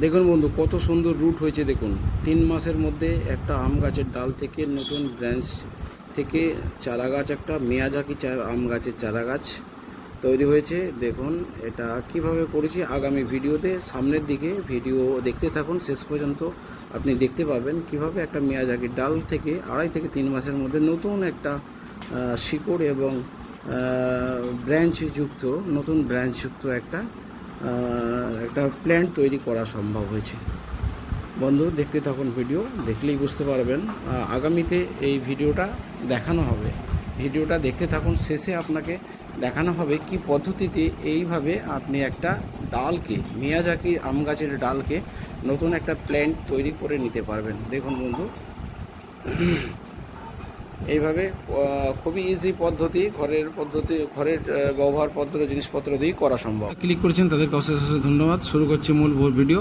দেখুন বন্ধু, কত সুন্দর রুট হয়েছে দেখুন। তিন মাসের মধ্যে একটা আম গাছের ডাল থেকে নতুন ব্রাঞ্চ থেকে চারা গাছ একটা মেয়াজাকি আম গাছের চারা গাছ তৈরি হয়েছে। দেখুন, এটা কীভাবে করেছি আগামী ভিডিওতে। সামনের দিকে ভিডিও দেখতে থাকুন, শেষ পর্যন্ত আপনি দেখতে পাবেন কীভাবে একটা মেয়াজাকির ডাল থেকে আড়াই থেকে তিন মাসের মধ্যে নতুন একটা শিকড় এবং ব্রাঞ্চ যুক্ত, নতুন ব্রাঞ্চ যুক্ত একটা একটা প্ল্যান্ট তৈরি করা সম্ভব হয়েছে। বন্ধু, দেখতে থাকুন ভিডিও দেখলেই বুঝতে পারবেন আগামীতে এই ভিডিওটা দেখানো হবে। ভিডিওটা দেখতে থাকুন, শেষে আপনাকে দেখানো হবে কি পদ্ধতিতে এইভাবে আপনি একটা ডালকে, মিয়াজাকি আম গাছের ডালকে নতুন একটা প্ল্যান্ট তৈরি করে নিতে পারবেন। দেখুন বন্ধু এইভাবে খুবই ইজি পদ্ধতি ঘরের পদ্ধতি ঘরের আহ, ব্যবহারপত্র জিনিসপত্র দিয়ে করা সম্ভব। ক্লিক করেছেন তাদেরকে অশেষ অশেষ ধন্যবাদ। শুরু করছি মূল ভিডিও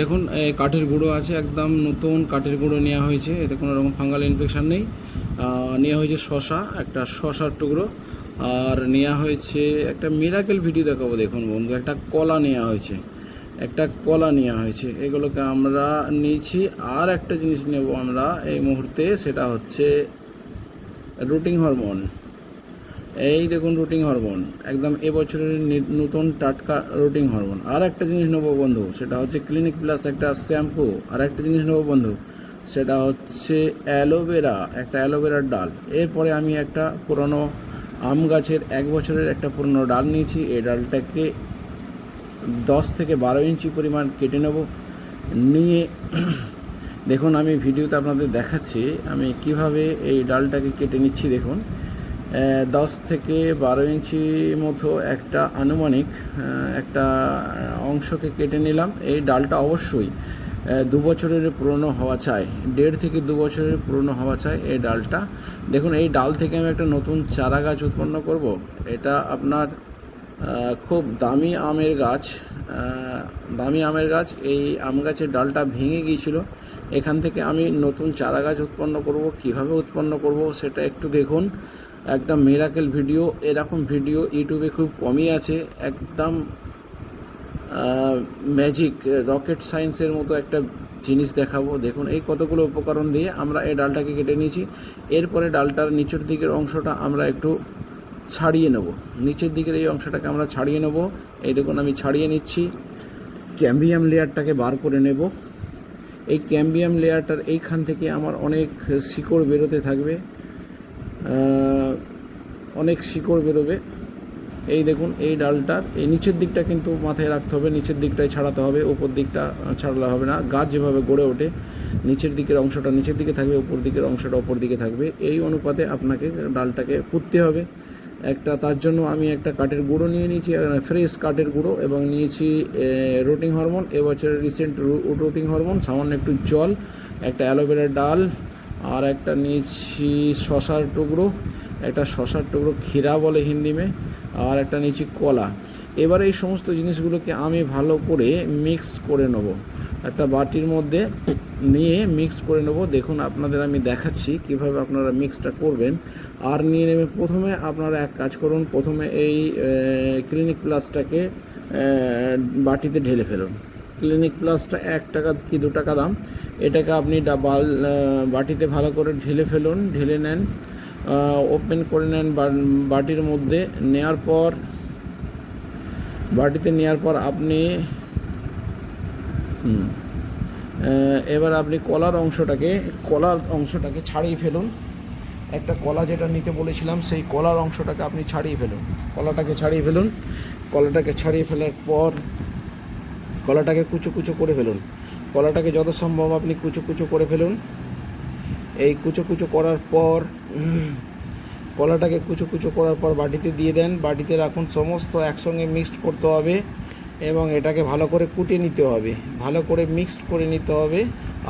দেখুন কাঠের গুঁড়ো আছে একদম নতুন কাঠের গুঁড়ো নেওয়া হয়েছে। এতে কোনো রকম ফাঙ্গাল ইনফেকশান নেই। নেওয়া হয়েছে শশা একটা শশার টুকরো। আর নেওয়া হয়েছে একটা মিরাকেল ভিডিও দেখাবো দেখুন বন্ধু একটা কলা নেওয়া হয়েছে। একটা কলা নেওয়া হয়েছে। এগুলোকে আমরা নিয়েছি। আর একটা জিনিস নেব আমরা এই মুহূর্তে সেটা হচ্ছে রুটিং হরমোন। এই দেখুন রুটিং হরমোন। একদম এবছরের নতুন টাটকা রুটিং হরমোন। আর একটা জিনিস নেব বন্ধু, সেটা হচ্ছে ক্লিনিক প্লাস একটা শ্যাম্পু। আর একটা জিনিস নেব বন্ধু, সেটা হচ্ছে অ্যালোভেরা, একটা অ্যালোভেরার ডাল। এরপরে আমি একটা পুরনো আম গাছের এক বছরের একটা পুরনো ডাল নিয়েছি। এই ডালটাকে দশ থেকে বারো ইঞ্চি পরিমাণ কেটে নেব। নিয়ে দেখুন, আমি ভিডিওতে আপনাদের দেখাচ্ছি, আমি কীভাবে এই ডালটাকে কেটে নিচ্ছি, দেখুন। দশ থেকে বারো ইঞ্চি মতো একটা আনুমানিক একটা অংশকে কেটে নিলাম। এই ডালটা অবশ্যই দু বছরের পুরনো হওয়া চাই, দেড় থেকে দু বছরের পুরনো হওয়া চাই এই ডালটা। দেখুন, এই ডাল থেকে আমি একটা নতুন চারা গাছ উৎপন্ন করব। এটা আপনার খুব দামি আমের গাছ দামি আমের গাছ। এই আম গাছের ডালটা ভেঙে গিয়েছিল। এখান থেকে আমি নতুন চারা গাছ উৎপন্ন করব, কীভাবে উৎপন্ন করব সেটা একটু দেখুন। একটা মেরাকেল ভিডিও এরকম ভিডিও ইউটিউবে খুব কমই আছে। একদম ম্যাজিক রকেট সায়েন্সের মতো একটা জিনিস দেখাবো। দেখুন, এই কতগুলো উপকরণ দিয়ে আমরা এই ডালটাকে কেটে নিয়েছি। এরপরে ডালটার নিচের দিকের অংশটা আমরা একটু ছাড়িয়ে নেব। নিচের দিকের এই অংশটাকে আমরা ছাড়িয়ে নেব। এই দেখুন, আমি ছাড়িয়ে নিচ্ছি। ক্যাম্বিয়াম লেয়ারটাকে বার করে নেব। এই ক্যাম্বিয়াম লেয়ারটার এইখান থেকে আমার অনেক শিকড় বেরোতে থাকবে। অনেক শিকড় বেরোবে। এই দেখুন, এই ডালটার, এই নিচের দিকটা কিন্তু মাথায় রাখতে হবে, নিচের দিকটাই ছাড়াতে হবে উপর দিকটা ছাড়লে হবে না। গাছ যেভাবে গড়ে ওঠে, নিচের দিকের অংশটা নিচের দিকে থাকবে উপর দিকের অংশটা উপর দিকে থাকবে। এই অনুপাতে আপনাকে ডালটাকে পুঁততে হবে। একটা তার জন্য আমি একটা কাঠের গুঁড়ো নিয়ে নিয়েছি ফ্রেশ কাঠের গুঁড়ো এবং নিয়েছি রুটিং হরমোন এবছরের রিসেন্ট রুটিং হরমোন সামান্য একটু জল, একটা অ্যালোভেরার ডাল, আর একটা নিয়েছি শশার টুকরো, একটা শশার টুকরো ক্ষীরা বলে হিন্দি মে, আর একটা নিয়েছি কলা। এবার এই সমস্ত জিনিসগুলোকে আমি ভালো করে মিক্স করে নেব। একটা বাটির মধ্যে নিয়ে মিক্স করে নেব। দেখুন, আপনাদের আমি দেখাচ্ছি কীভাবে আপনারা মিক্সটা করবেন। আর নিয়ে নেবে প্রথমে আপনারা এক কাজ করুন, প্রথমে এই ক্লিনিক প্লাসটাকে বাটিতে ঢেলে ফেলুন। ক্লিনিক প্লাসটা এক টাকা কি দু টাকা দাম? এটাকে আপনি ডাবাল বাটিতে ভালো করে ঢেলে ফেলুন, ঢেলে নেন ওপেন করে নেন বাটির মধ্যে। নেয়ার পর, বাটিতে নেওয়ার পর আপনি এবার আপনি কলার অংশটাকে কলার অংশটাকে ছাড়িয়ে ফেলুন। একটা কলা যেটা নিতে বলেছিলাম, সেই কলার অংশটাকে আপনি ছাড়িয়ে ফেলুন। কলাটাকে ছাড়িয়ে ফেলুন। কলাটাকে ছাড়িয়ে ফেলার পর কলাটাকে কুচো কুচো করে ফেলুন। কলাটাকে যত সম্ভব আপনি কুচো কুচো করে ফেলুন। এই কুচো কুচো করার পর কলাটাকে কুচো কুচো করার পর বাটিতে দিয়ে দেন। বাটিতে রাখুন, সমস্ত একসঙ্গে মিক্সড করতে হবে। এবং এটাকে ভালো করে কুটে নিতে হবে। ভালো করে মিক্সড করে নিতে হবে।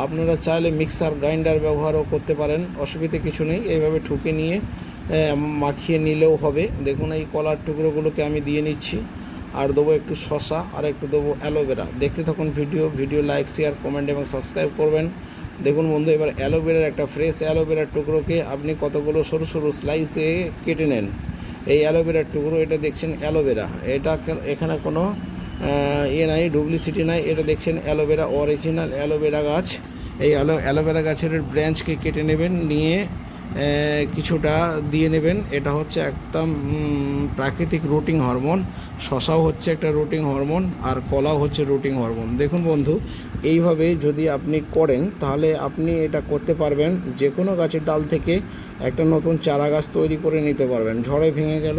আপনারা চাইলে মিক্সার গ্রাইন্ডার ব্যবহারও করতে পারেন, অসুবিধে কিছু নেই। এইভাবে ঠুকে নিয়ে মাখিয়ে নিলেও হবে। দেখুন এই কলার টুকরোগুলোকে আমি দিয়ে নিচ্ছি। আর দেবো একটু শশা আর একটু দেবো অ্যালোভেরা দেখতে থাকুন video. Video like share comment এবং সাবস্ক্রাইব করবেন। দেখুন বন্ধু, এবার অ্যালোভেরার একটা ফ্রেশ অ্যালোভেরার টুকরোকে আপনি কতগুলো সরু সরু স্লাইসে কেটে নেন। এই অ্যালোভেরার টুকরো, এটা দেখছেন অ্যালোভেরা এটা এখানে কোনো এ নাই ডুপ্লিসিটি নাই, এটা দেখছেন অ্যালোভেরা অরিজিনাল অ্যালোভেরা গাছ। এই অ্যালো, অ্যালোভেরা গাছের ব্রাঞ্চকে কেটে নেবেন, নিয়ে কিছুটা দিয়ে নেবেন। এটা হচ্ছে একদম প্রাকৃতিক রুটিং হরমোন। শশাও হচ্ছে একটা রুটিং হরমোন, আর কলাও হচ্ছে রুটিং হরমোন। দেখুন বন্ধু, এইভাবে যদি আপনি করেন, তাহলে আপনি এটা করতে পারবেন। যে কোনো গাছের ডাল থেকে একটা নতুন চারা গাছ তৈরি করে নিতে পারবেন। ঝড়ে ভেঙে গেল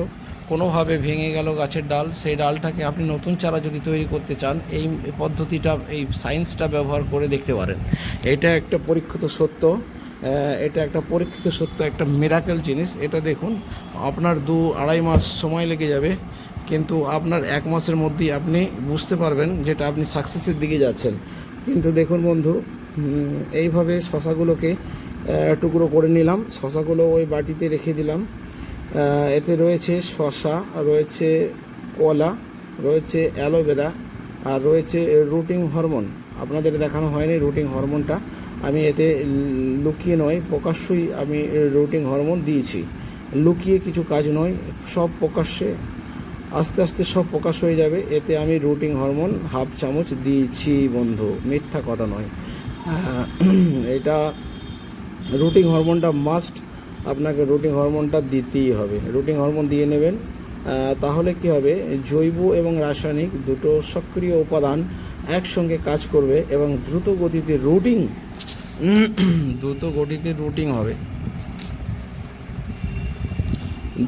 কোনোভাবে ভেঙে গেল গাছের ডাল, সেই ডালটাকে আপনি নতুন চারা যদি তৈরি করতে চান, এই পদ্ধতিটা, এই সায়েন্সটা ব্যবহার করে দেখতে পারেন। এটা একটা পরীক্ষিত সত্য এটা একটা পরীক্ষিত সত্য, একটা মিরাকেল জিনিস। এটা দেখুন, আপনার দু আড়াই মাস সময় লেগে যাবে, কিন্তু আপনার এক মাসের মধ্যেই আপনি বুঝতে পারবেন যেটা আপনি সাকসেসের দিকে যাচ্ছেন। কিন্তু দেখুন বন্ধু এইভাবে শশাগুলোকে টুকরো করে নিলাম, শশাগুলো ওই বাটিতে রেখে দিলাম। এতে রয়েছে শশা রয়েছে কলা, রয়েছে অ্যালোভেরা, আর রয়েছে রুটিং হরমোন। আপনাদের দেখানো হয়নি রুটিং হরমোনটা। আমি এতে লুকিয়ে নয়, প্রকাশ্যই আমি রুটিং হরমোন দিয়েছি। লুকিয়ে কিছু কাজ নয়, সব প্রকাশ্যে, আস্তে আস্তে সব প্রকাশ হয়ে যাবে। এতে আমি রুটিং হরমোন হাফ চামচ দিয়েছি, বন্ধু। মিথ্যা কথা নয়। এটা রুটিং হরমোনটা মাস্ট আপনাকে রুটিং হরমোনটা দিতেই হবে। রুটিং হরমোন দিয়ে নেবেন। তাহলে কি হবে? জৈব এবং রাসায়নিক দুটো সক্রিয় উপাদান একসঙ্গে কাজ করবে এবং দ্রুত গতিতে রুটিং দ্রুত গতিতে রুটিং হবে।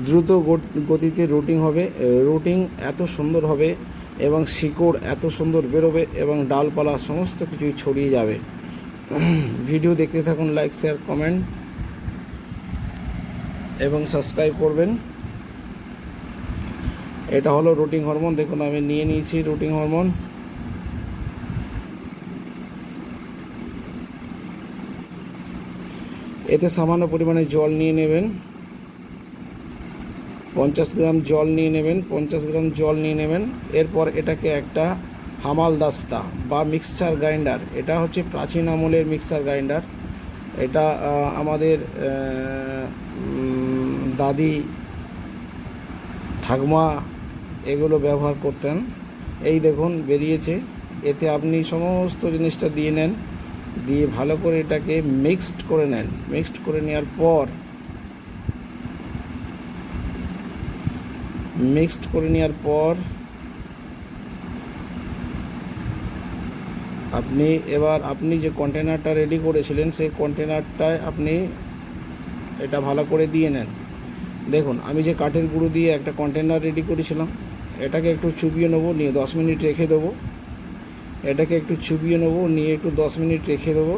দ্রুত গতিতে রুটিং হবে। রুটিং এত সুন্দর হবে এবং শিকড় এত সুন্দর বেরোবে এবং ডালপালা সমস্ত কিছুই ছড়িয়ে যাবে। ভিডিও দেখতে থাকুন, লাইক, শেয়ার, কমেন্ট। এবং সাবস্ক্রাইব করবেন। এটা হলো রুটিং হরমোন দেখুন আমি নিয়ে নিয়েছি রুটিং হরমোন এতে সামান্য পরিমাণে জল নিয়ে নেবেন। পঞ্চাশ গ্রাম জল নিয়ে নেবেন, পঞ্চাশ গ্রাম জল নিয়ে নেবেন। এরপর এটাকে একটা হামাল দাস্তা বা মিক্সচার গ্রাইন্ডার এটা হচ্ছে প্রাচীন আমলের মিক্সার গ্রাইন্ডার এটা আমাদের দাদি ঠাকমা এগুলো ব্যবহার করতেন। এই দেখুন, বেরিয়েছে। এতে আপনি সমস্ত জিনিসটা দিয়ে নেন, দিয়ে ভালো করে এটাকে মিক্সড করে নেন। মিক্সড করে নেওয়ার পর মিক্সড করে নেওয়ার পর আপনি এবার আপনি যে কন্টেনারটা রেডি করেছিলেন, সেই কন্টেনারটায় আপনি এটা ভালো করে দিয়ে নেন। দেখুন, আমি যে কাঠের গুঁড়ো দিয়ে একটা কন্টেনার রেডি করেছিলাম, এটাকে একটু চুবিয়ে নেব, নিয়ে দশ মিনিট রেখে দেবো। এটাকে একটু চুবিয়ে নেব, নিয়ে একটু দশ মিনিট রেখে দেবো।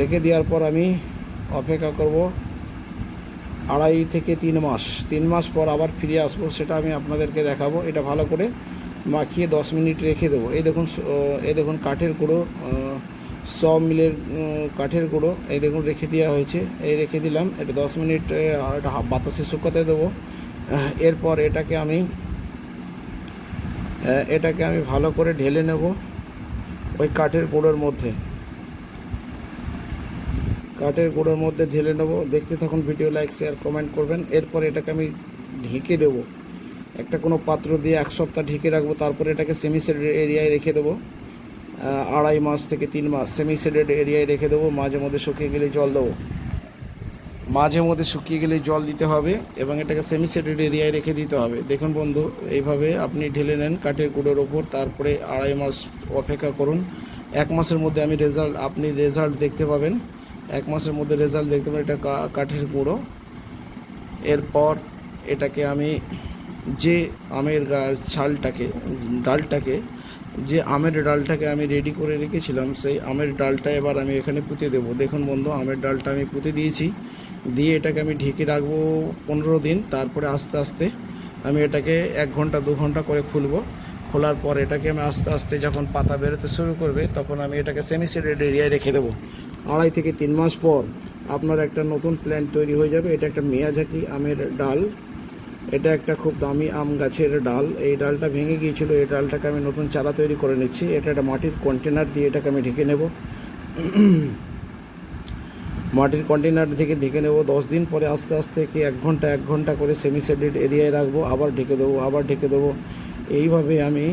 রেখে দেওয়ার পর আমি অপেক্ষা করব আড়াই থেকে তিন মাস। তিন মাস পর আবার ফিরে আসব, সেটা আমি আপনাদেরকে দেখাবো। এটা ভালো করে মাখিয়ে দশ মিনিট রেখে দেবো। এই দেখুন এই দেখুন কাঠের গুঁড়ো সব মিলের কাঠের গুঁড়ো, এই দেখুন রেখে দেওয়া হয়েছে। এই রেখে দিলাম, এটা দশ মিনিট এটা বাতাসে শুকাতে দেবো। এরপর এটাকে আমি এটাকে আমি ভালো করে ঢেলে নেব ওই কাঠের গুঁড়োর মধ্যে। কাঠের গুঁড়োর মধ্যে ঢেলে নেব। দেখতে থাকুন, ভিডিও লাইক, শেয়ার, কমেন্ট করবেন। এরপর এটাকে আমি ঢেকে দেবো। একটা কোনো পাত্র দিয়ে এক সপ্তাহ ঢেকে রাখব, তারপরে এটাকে সেমি সেডেড এরিয়ায় রেখে দেবো। আড়াই মাস থেকে তিন মাস সেমি সেডেড এরিয়ায় রেখে দেবো, মাঝে মধ্যে শুকিয়ে গেলে জল দেবো। মাঝে মধ্যে শুকিয়ে গেলে জল দিতে হবে এবং এটাকে সেমি সেডেড এরিয়ায় রেখে দিতে হবে। দেখুন বন্ধু, এইভাবে আপনি ঢেলে নেন কাঠের গুঁড়োর ওপর, তারপরে আড়াই মাস অপেক্ষা করুন। এক মাসের মধ্যে আমি রেজাল্ট আপনি রেজাল্ট দেখতে পাবেন। এক মাসের মধ্যে রেজাল্ট দেখতে পাবেন এটা কাঠের গুঁড়ো। এরপর এটাকে আমি যে আমের গাছ ছালটাকে ডালটাকে, যে আমের ডালটাকে আমি রেডি করে রেখেছিলাম, সেই আমের ডালটা এবার আমি এখানে পুঁতে দেবো। দেখুন বন্ধু, আমের ডালটা আমি পুঁতে দিয়েছি। দিয়ে এটাকে আমি ঢেকে রাখব পনেরো দিন, তারপরে আস্তে আস্তে আমি এটাকে এক ঘণ্টা, দু ঘণ্টা করে খুলবো। খোলার পর এটাকে আমি আস্তে আস্তে যখন পাতা বেরোতে শুরু করবে, তখন আমি এটাকে সেমি সেডেড এরিয়ায় রেখে দেবো। আড়াই থেকে তিন মাস পর আপনার একটা নতুন প্ল্যান্ট তৈরি হয়ে যাবে। এটা একটা মিয়াজাকি আমের ডাল। এটা একটা খুব দামি আম গাছের ডাল। এই ডালটা ভেঙে গিয়েছিল, এই ডালটাকে আমি নতুন চারা তৈরি করে নিচ্ছি। এটা একটা মাটির কন্টেনার দিয়ে এটাকে আমি ঢেকে নেব। মাটির কন্টেনার থেকে ঢেকে নেব। দশ দিন পরে আস্তে আস্তে কি এক ঘণ্টা এক ঘণ্টা করে সেমি সেডেড এরিয়ায় রাখব, আবার ঢেকে দেবো, আবার ঢেকে দেবো। এইভাবে আমি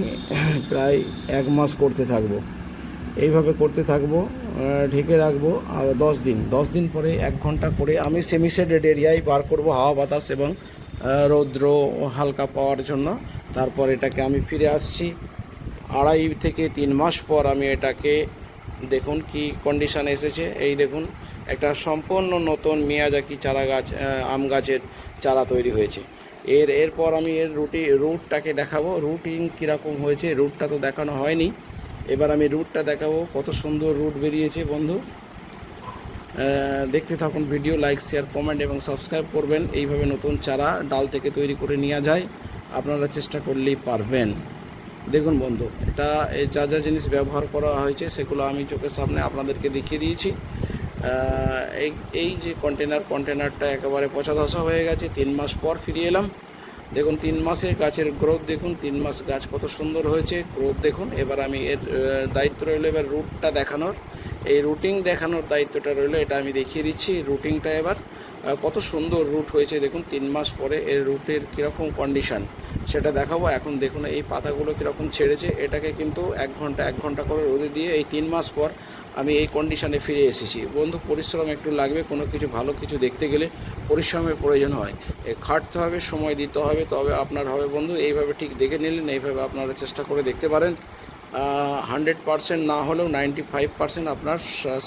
প্রায় এক মাস করতে থাকব। এইভাবে করতে থাকব ঢেকে রাখব, আর দশ দিন। দশ দিন পরে এক ঘণ্টা করে আমি সেমি শেডেড এরিয়ায় বার করব, হাওয়া বাতাস এবং রৌদ্র হালকা পাওয়ার জন্য। তারপর এটাকে আমি ফিরে আসছি। আড়াই থেকে তিন মাস পর আমি এটাকে দেখুন কি কন্ডিশান এসেছে। এই দেখুন, একটা সম্পূর্ণ নতুন মিয়াজাকি চারা গাছ আম গাছের চারা তৈরি হয়েছে। এর, এরপর আমি এর রুটি, রুটটাকে দেখাবো। রুটিং কীরকম হয়েছে, রুটটা তো দেখানো হয়নি। এবার আমি রুটটা দেখাবো। কত সুন্দর রুট বেরিয়েছে বন্ধু। দেখতে থাকুন ভিডিও লাইক শেয়ার কমেন্ট এবং সাবস্ক্রাইব করবেন। এইভাবে নতুন চারা ডাল থেকে তৈরি করে নেওয়া যায়, আপনারা চেষ্টা করলেই পারবেন। দেখুন বন্ধু, এটা এই যা যা জিনিস ব্যবহার করা হয়েছে, সেগুলো আমি চোখের সামনে আপনাদেরকে দেখিয়ে দিয়েছি। এই এই যে কন্টেনার কন্টেনারটা একেবারে পচা ধসা হয়ে গেছে, তিন মাস পর ফিরে এলাম। দেখুন, তিন মাসের গাছের গ্রোথ দেখুন, তিন মাস গাছ কত সুন্দর হয়েছে। গ্রোথ দেখুন, এবার আমি এর দায়িত্ব রইল এবার রুটটা দেখানোর। এই রুটিং দেখানোর দায়িত্বটা রইল, এটা আমি দেখিয়ে দিচ্ছি। রুটিংটা এবার কত সুন্দর রুট হয়েছে, দেখুন, তিন মাস পরে এর রুটের কীরকম কন্ডিশন সেটা দেখাবো। এখন দেখুন, এই পাতাগুলো কীরকম ছেড়েছে, এটাকে কিন্তু এক ঘণ্টা এক ঘণ্টা করে রোদে দিয়ে এই তিন মাস পর আমি এই কন্ডিশানে ফিরে এসেছি। বন্ধু, পরিশ্রম একটু লাগবে, কোনো কিছু, ভালো কিছু দেখতে গেলে পরিশ্রমের প্রয়োজন হয়। এ, খাটতে হবে, সময় দিতে হবে, তবে আপনার হবে বন্ধু, এইভাবে ঠিক দেখে নিলেন, এইভাবে আপনারা চেষ্টা করে দেখতে পারেন। হান্ড্রেড পারসেন্ট না হলেও নাইনটি ফাইভ পারসেন্ট আপনার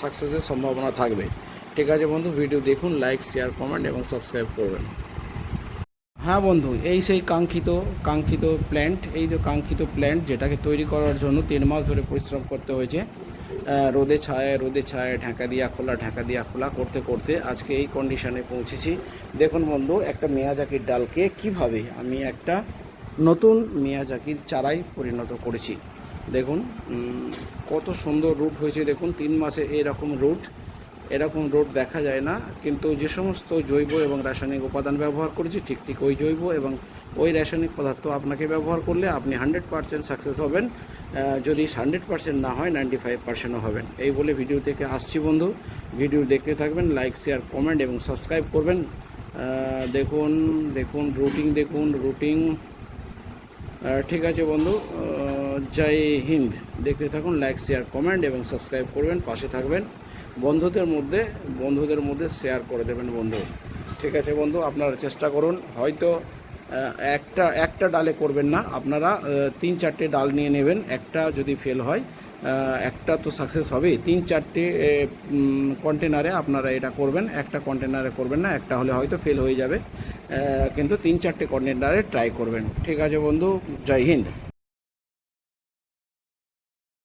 সাকসেসের সম্ভাবনা থাকবে। ঠিক আছে বন্ধু ভিডিও দেখুন লাইক শেয়ার কমেন্ট এবং সাবস্ক্রাইব করবেন। হ্যাঁ বন্ধু, এই সেই কাঙ্ক্ষিত কাঙ্ক্ষিত প্ল্যান্ট এই যে কাঙ্ক্ষিত প্ল্যান্ট যেটাকে তৈরি করার জন্য তিন মাস ধরে পরিশ্রম করতে হয়েছে রোদে ছায় রোদে ছায়, ঢাকা দিয়া খোলা, ঢাকা দিয়া খোলা করতে করতে আজকে এই কন্ডিশনে পৌঁছেছি। দেখুন বন্ধু, একটা মেয়াজাকির ডালকে কীভাবে আমি একটা নতুন মেয়াজাকির চারাই পরিণত করেছি। দেখুন কত সুন্দর রুট হয়েছে, দেখুন, তিন মাসে এরকম রুট, এরকম রোড দেখা যায় না, কিন্তু যে সমস্ত জৈব এবং রাসায়নিক উপাদান ব্যবহার করেছি, ঠিক ঠিক ওই জৈব এবং ওই রাসায়নিক পদার্থ আপনাকে ব্যবহার করলে আপনি হান্ড্রেড পারসেন্ট সাকসেস হবেন। যদি হান্ড্রেড পারসেন্ট না হয়, নাইনটি ফাইভ পার্সেন্টও হবেন। এই বলে ভিডিও থেকে আসছি, বন্ধু। ভিডিও দেখতে থাকবেন, লাইক, শেয়ার, কমেন্ট এবং সাবস্ক্রাইব করবেন। দেখুন দেখুন, রুটিং দেখুন, রুটিং। ঠিক আছে, বন্ধু। জয় হিন্দ। দেখতে থাকুন লাইক শেয়ার কমেন্ট এবং সাবস্ক্রাইব করবেন, পাশে থাকবেন। বন্ধুদের মধ্যে বন্ধুদের মধ্যে শেয়ার করে দেবেন বন্ধু। ঠিক আছে বন্ধু, আপনারা চেষ্টা করুন। হয়তো একটা একটা ডালে করবেন না। আপনারা তিন চারটে ডাল নিয়ে নেবেন। একটা যদি ফেল হয় একটা তো সাকসেস হবে তিন চারটে কন্টেনারে আপনারা এটা করবেন। একটা কন্টেনারে করবেন না। একটা হলে হয়তো ফেল হয়ে যাবে। কিন্তু তিন চারটে কন্টেনারে ট্রাই করবেন। ঠিক আছে বন্ধু, জয় হিন্দ।